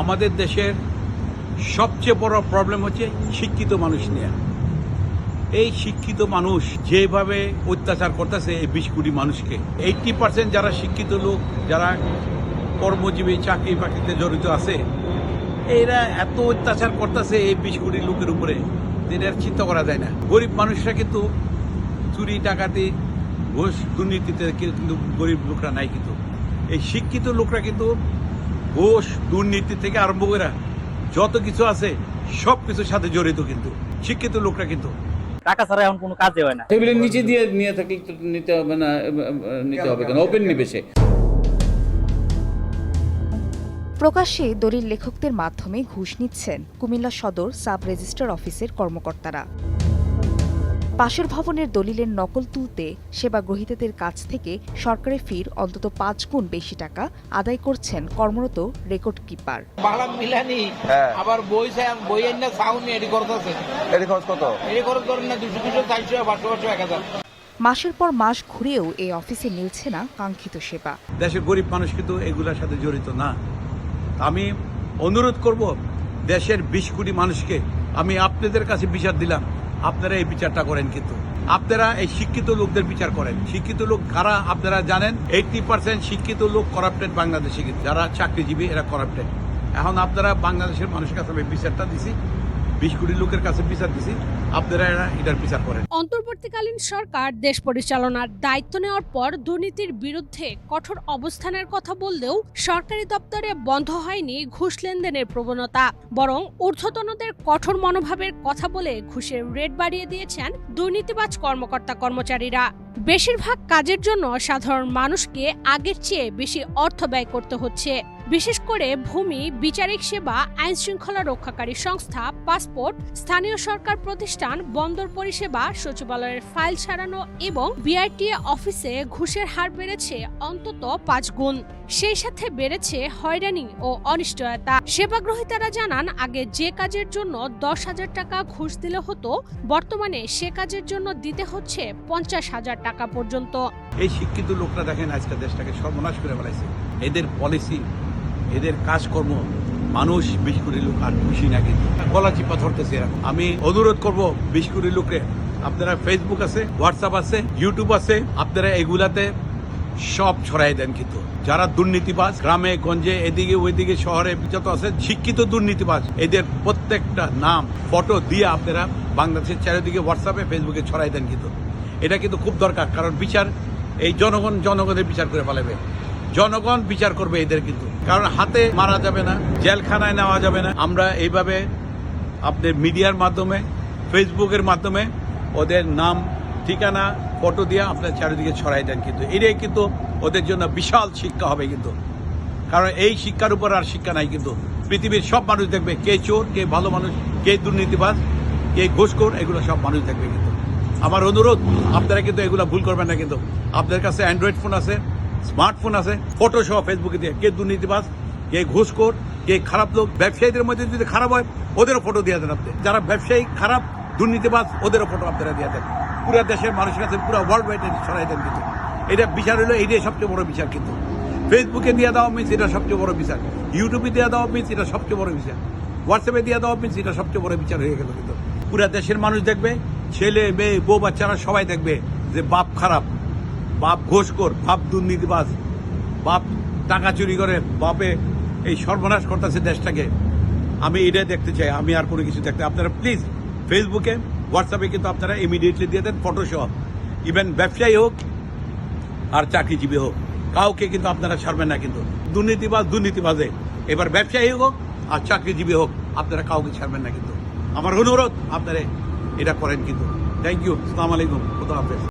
আমাদের দেশের সবচেয়ে বড় প্রবলেম হচ্ছে শিক্ষিত মানুষ নিয়ে। এই শিক্ষিত মানুষ যেভাবে অত্যাচার করতেছে এই বিশ কোটি মানুষকে এইটটি পার্সেন্ট যারা শিক্ষিত লোক, যারা কর্মজীবী, চাকরি বাকরিতে জড়িত আছে, এরা এত অত্যাচার করতেছে এই বিশ কোটি লোকের উপরে আর চিন্তা করা যায় না। গরিব মানুষরা কিন্তু চুরি, ডাকাতি, ঘোষ, দুর্নীতিতে কিন্তু গরিব লোকরা নাই কিন্তু। এই শিক্ষিত লোকরা কিন্তু ঘুষ দুর্নীতি থেকে আরম্ভ করে যত কিছু আছে সব কিছুর সাথে জড়িত কিন্তু শিক্ষিত লোকরা কিন্তু। টাকা ছাড়া এখন কোনো কাজে হয় না। টেবিলের নিচে দিয়ে নিয়ে থাকলে তো নিতে হবে না নিতে হবে কেন? ওপেন নিবে সে। প্রকাশ্যে দলিল লেখকদের মাধ্যমে ঘুষ নিচ্ছেন কুমিল্লা সদর সাব রেজিস্ট্রার অফিসের কর্মকর্তারা। পাশের ভবনের দলিলের নকল তুলতে সেবা গ্রহীতাদের কাছ থেকে সরকারি ফির অন্তত পাঁচ গুণ বেশি টাকা আদায় করছেন কর্মরত রেকর্ড কিপার। বাংলা মিলানি হ্যাঁ। আবার বই বই সাউন্ড এডি করতেছে এর খরচ কত? এডি খরচ করেন না দুশো দুশো চারশো পাঁচশো পাঁচশো এক হাজার। মাসের পর মাস ঘুরেও এই অফিসে মিলছে না কাঙ্ক্ষিত সেবা। দেশের গরিব মানুষ কিন্তু এগুলোর সাথে জড়িত না। আমি অনুরোধ করব দেশের বিশ কোটি মানুষকে আমি আপনাদের কাছে বিচার দিলাম। আপনারা এই বিচারটা করেন কিন্তু। আপনারা এই শিক্ষিত লোকদের বিচার করেন। শিক্ষিত লোক কারা আপনারা জানেন? এইটটি পার্সেন্ট শিক্ষিত লোক করাপ্টেড বাংলাদেশে কিন্তু। যারা চাকরিজীবী, এরা করাপ্টেড এখন আপনারা বাংলাদেশের মানুষের কাছে আমি বিচারটা দিছি। বিশ কোটি লোকের কাছে বিচার দিছি। আপনারা এরা- এটার বিচার করেন। অন্তর্বর্তীকালীন সরকার দেশ পরিচালনার দায়িত্ব নেওয়ার পর দুর্নীতির বিরুদ্ধে কঠোর অবস্থানের কথা বললেও সরকারি দপ্তরে বন্ধ হয়নি ঘুষ লেনদেনের প্রবণতা। বরং ঊর্ধ্বতনদের কঠোর মনোভাবের কথা বলে ঘুষের রেট বাড়িয়ে দিয়েছেন দুর্নীতিবাজ কর্মকর্তা কর্মচারীরা। বেশিরভাগ কাজের জন্য সাধারণ মানুষকে আগের চেয়ে বেশি অর্থ ব্যয় করতে হচ্ছে। বিশেষ করে ভূমি, বিচারিক সেবা আইন শৃঙ্খলা রক্ষাকারী সংস্থা, পাসপোর্ট, স্থানীয় সরকার প্রতিষ্ঠান, বন্দর পরিষেবা, সচিবালয়ের ফাইল সারানো এবং বিআরটিএ অফিসে ঘুষের হার বেড়েছে অন্তত পাঁচ গুণ। সেই সাথে বেড়েছে হয়রানি ও অনিশ্চয়তা। সেবাগ্রহীতারা জানান, আগে যে কাজের জন্য দশ হাজার টাকা ঘুষ দিলে হতো, বর্তমানে সে কাজের জন্য দিতে হচ্ছে পঞ্চাশ হাজার টাকা পর্যন্ত। এই শিক্ষিত লোকরা দেখেন আজকে দেশটাকে সর্বনাশ করে ফেলাইছে। এদের পলিসি এদের কাজকর্ম মানুষ বিশ লোক আর খুশি না কিন্তু গলা চিপা ধরতেছে এরা। আমি অনুরোধ করব বিশ কোটি লোককে আপনারা ফেসবুক আছে হোয়াটসঅ্যাপ আছে ইউটিউব আছে, আপনারা এগুলাতে সব ছড়াই দেন কিন্তু। যারা দুর্নীতিবাজ, গ্রামে, গঞ্জে, এদিকে, ওইদিকে, শহরে যত আছে, শিক্ষিত দুর্নীতিবাজ, এদের প্রত্যেকটা নাম ফটো দিয়ে আপনারা বাংলাদেশের চারিদিকে হোয়াটসঅ্যাপে ফেসবুকে ছড়াই দেন কিন্তু। এটা কিন্তু খুব দরকার, কারণ বিচার এই জনগণ, জনগণের বিচার করে ফেলাবে জনগণ বিচার করবে এদের কিন্তু। কারণ হাতে মারা যাবে না, জেলখানায় নেওয়া যাবে না। আমরা এইভাবে আপনার মিডিয়ার মাধ্যমে, ফেসবুকের মাধ্যমে ওদের নাম, ঠিকানা, ফটো দিয়ে আপনার চারিদিকে ছড়াই দেন কিন্তু। এটাই কিন্তু ওদের জন্য বিশাল শিক্ষা হবে কিন্তু। কারণ এই শিক্ষার উপর আর শিক্ষা নাই কিন্তু। পৃথিবীর সব মানুষ দেখবে কে চোর, কে ভালো মানুষ, কে দুর্নীতিবাজ, কে ঘুষখোর, এগুলো সব মানুষ দেখবে কিন্তু। আমার অনুরোধ, আপনারা কিন্তু এগুলো ভুল করবেন না কিন্তু। আপনাদের কাছে অ্যান্ড্রয়েড ফোন আছে স্মার্টফোন আছে ফটো সহ ফেসবুকে দিয়ে কে দুর্নীতিবাজ কে ঘুষখোর কে খারাপ লোক। ব্যবসায়ীদের মধ্যে যদি খারাপ হয়, ওদেরও ফটো দিয়ে দেন আপনি। যারা ব্যবসায়ী, খারাপ দুর্নীতিবাজ ওদেরও ফটো আপনারা দিয়ে দেন। পুরো দেশের মানুষের কাছে পুরো ওয়ার্ল্ড ওয়াইড ছড়াই দেন কিন্তু। এটা বিচার হলো, এইটাই সবচেয়ে বড় বিচার কিন্তু। ফেসবুকে দিয়ে দেওয়া মিন্স এটা সবচেয়ে বড় বিচার। ইউটিউবে দিয়ে দেওয়া মিন্স এটা সবচেয়ে বড় বিচার। হোয়াটসঅ্যাপে দিয়ে দেওয়া মিন্স এটা সবচেয়ে বড় বিচার হয়ে গেল কিন্তু। পুরো দেশের মানুষ দেখবে, ছেলে, মেয়ে, বউ, বাচ্চারা সবাই দেখবে যে বাপ খারাপ। বাপ ঘোষখোর বাপ দুর্নীতিবাজ, বাপ টাকা চুরি করে, বাপে এই সর্বনাশ করতেছে দেশটাকে। আমি এটাই দেখতে চাই, আমি আর কোনো কিছু দেখতে আপনারা প্লিজ ফেসবুকে হোয়াটসঅ্যাপে কিন্তু আপনারা ইমিডিয়েটলি দিয়ে দেন ফটো সহ ইভেন ব্যবসায়ী হোক আর চাকরিজীবী হোক, কাউকে কিন্তু আপনারা ছাড়বেন না কিন্তু। দুর্নীতিবাজ দুর্নীতিবাজে। এবার ব্যবসায়ী হোক আর চাকরিজীবী হোক, আপনারা কাউকে ছাড়বেন না কিন্তু। আমার অনুরোধ, আপনারা এটা করেন কিন্তু। থ্যাংক ইউ সালাম আলাইকুম, খুদা হাফেজ।